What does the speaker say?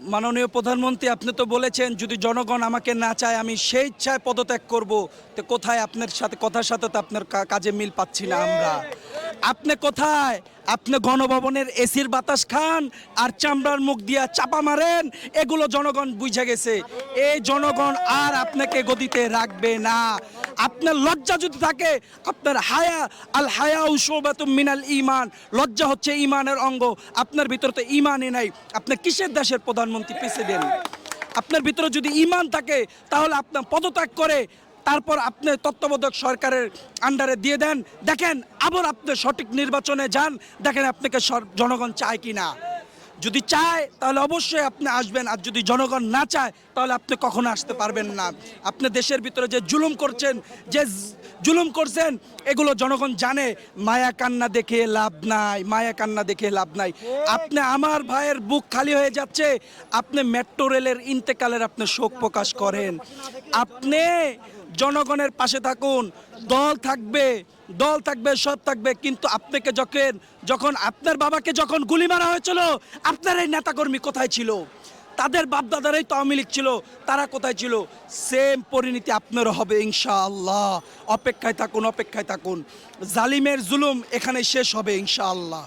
মাননীয় প্রধানমন্ত্রী, আপনি তো বলেছেন, যদি জনগণ আমাকে না চায়, আমি সেই ইচ্ছায় পদত্যাগ করব। তো কোথায় আপনার সাথে, কথার সাথে তো আপনার কাজে মিল পাচ্ছি না আমরা। আপনি কোথায়? আপনি গণভবনের এসির বাতাস খান আর চামড়ার মুখ দিয়া চাপা মারেন, এগুলো জনগণ বুঝে গেছে। এই জনগণ আর আপনাকে গদিতে রাখবে না। আপনার লজ্জা যদি থাকে, আপনার হায়া, আল হায়া উসবাত মিনাল ইমান লজ্জা হচ্ছে ইমানের অঙ্গ। আপনার ভিতরে তো ইমানই নাই। আপনি কিসের দেশের প্রধানমন্ত্রী, প্রেসিডেন্ট? আপনার ভিতরে যদি ইমান থাকে, তাহলে আপনার পদত্যাগ করে, তারপর আপনি তত্ত্বাবধায়ক সরকারের আন্ডারে দিয়ে দেন। দেখেন, আবার আপনি সঠিক নির্বাচনে যান। দেখেন, আপনাকে জনগণ চায় কি না যদি চায়, তাহলে অবশ্যই আপনি আসবেন। আর যদি জনগণ না চায়, তাহলে আপনি কখনো আসতে পারবেন না। আপনি দেশের ভিতরে যে জুলুম করছেন, যে জুলুম করছেন, এগুলো জনগণ জানে। মায়া কান্না দেখে লাভ নাই, মায়া কান্না দেখে লাভ নাই। আপনি আমার ভাইয়ের বুক খালি হয়ে যাচ্ছে। আপনি মেট্রো রেলের ইন্তেকালের আপনি শোক প্রকাশ করেন। আপনি জনগণের পাশে থাকুন। দল থাকবে দল থাকবে সব থাকবে। কিন্তু আপনাকে যখন যখন আপনার বাবাকে যখন গুলি মারা হয়েছিল, আপনার এই নেতাকর্মী কোথায় ছিল? তাদের বাপদাদারাই তো আওয়ামী লীগ ছিল। তারা কোথায় ছিল? সেম পরিণতি আপনারও হবে, ইনশাআল্লাহ। অপেক্ষায় থাকুন অপেক্ষায় থাকুন। জালিমের জুলুম এখানে শেষ হবে, ইনশাআল্লাহ।